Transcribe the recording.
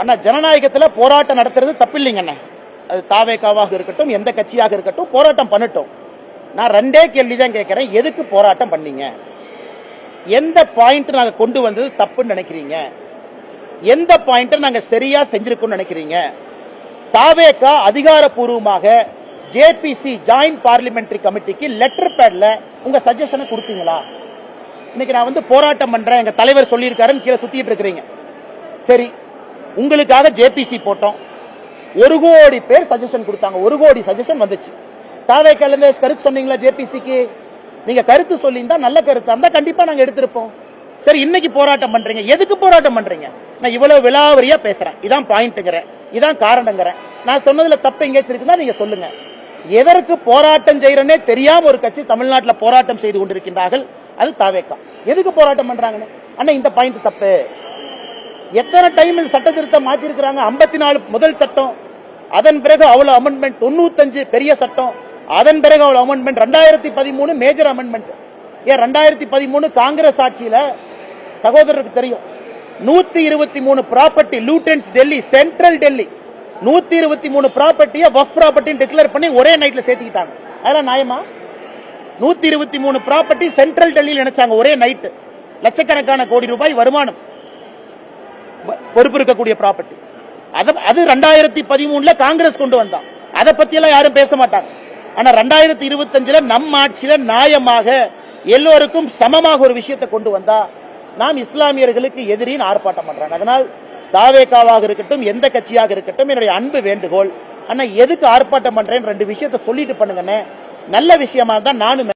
அண்ணா ஜனநாயகத்துல போராட்டம் நடத்துறது தப்பில்லைங்க அண்ணா. அது தாவேக்காவாக இருக்கட்டும் எந்த கட்சியாக இருக்கட்டும் போராட்டம் பண்ணட்டும். நான் ரெண்டே கேள்வி தான் கேட்கிறேன். எதுக்கு போராட்டம் பண்ணீங்க? எந்த பாயிண்ட் நாங்க கொண்டு வந்தது தப்புன்னு நினைக்கிறீங்க? எந்த பாயிண்ட் நாங்க சரியா செஞ்சிருக்கோம்னு நினைக்கிறீங்க? தாவேக்கா அதிகாரப்பூர்வமாக ஜேபிசி ஜாயிண்ட் பார்லிமெண்டரி கமிட்டிக்கு லெட்டர் பேட்ல உங்க சஜஷனை கொடுத்தீங்களா? இன்னைக்கு நான் வந்து போராட்டம் பண்றேன் எங்க தலைவர் சொல்லியிருக்காருன்னு கீழே சுத்திட்டு இருக்கிறீங்க. சரி உங்களுக்காக ஜேபிசி போட்டோம். ஒரு கோடி பேர் சஜஷன் கொடுத்தாங்க. ஒரு கோடி சஜஷன் வந்துச்சு. தாவே கலந்து கருத்து சொன்னீங்களா ஜேபிசிக்கு நீங்க கருத்து சொல்லியிருந்தா நல்ல கருத்தா இருந்தா கண்டிப்பா நாங்க எடுத்திருப்போம். சரி இன்னைக்கு போராட்டம் பண்றீங்க. எதுக்கு போராட்டம் பண்றீங்க? நான் இவ்வளவு விலாவரியா பேசுறேன். இதான் பாயிண்ட்ங்கிறேன் இதான் காரணங்கிறேன் நான் சொன்னதுல தப்பு எங்கேயாச்சும் இருக்குதா நீங்க சொல்லுங்க. எதற்கு போராட்டம் செய்யறனே தெரியாம ஒரு கட்சி தமிழ்நாட்டில் போராட்டம் செய்து கொண்டிருக்கின்றார்கள்? அது தாவேக்கா. எதுக்கு போராட்டம் பண்றாங்கன்னு? அண்ணா இந்த பாயிண்ட் தப்பு. எத்தனை டைம் இந்த சட்ட திருத்தம் மாற்றிருக்கிறாங்க ஐம்பத்தி நாலு முதல் சட்டம். அதன் பிறகு அவ்வளவு அமெண்ட்மெண்ட் தொண்ணூத்தஞ்சு பெரிய சட்டம். அதன் பிறகு அவ்வளவு அமெண்ட்மெண்ட் ரெண்டாயிரத்தி பதிமூணு மேஜர் அமெண்ட்மெண்ட் ஏன் ரெண்டாயிரத்தி பதிமூணு காங்கிரஸ் ஆட்சியில சகோதரருக்கு தெரியும். நூத்தி இருபத்தி மூணு property Lutyens Delhi central Delhi நூத்தி இருபத்தி மூணு ப்ராப்பர்ட்டியை வஃப் ப்ராப்பர்ட்டின்னு டிக்ளேர் பண்ணி ஒரே நைட்ல சேர்த்துக்கிட்டாங்க. அதெல்லாம் நியாயமா? நூத்தி இருபத்தி மூணு ப்ராப்பர்ட்டி சென்ட்ரல் டெல்லியில் நினைச்சாங்க ஒரே நைட்டு லட்சக்கணக்கான கோடி ரூபாய் வருமானம். பொறுப்பு இருக்கக்கூடிய ப்ராப்பர்ட்டி அது அது ரெண்டாயிரத்தி பதிமூணுல காங்கிரஸ் கொண்டு வந்தான். அதை பத்தி எல்லாம் யாரும் பேச மாட்டாங்க. ஆனா ரெண்டாயிரத்தி இருபத்தஞ்சுல நம் ஆட்சியில நியாயமாக எல்லோருக்கும் சமமாக ஒரு விஷயத்தை கொண்டு வந்தா நாம் இஸ்லாமியர்களுக்கு எதிரின்னு ஆர்ப்பாட்டம் பண்றாங்க. அதனால் தாவேக்காவாக இருக்கட்டும் எந்த கட்சியாக இருக்கட்டும் என்னுடைய அன்பு வேண்டுகோள். ஆனா எதுக்கு ஆர்ப்பாட்டம் பண்றேன்னு ரெண்டு விஷயத்தை சொல்லிட்டு பண்ணுங்கன்னு நல்ல விஷயமா தான் நானும்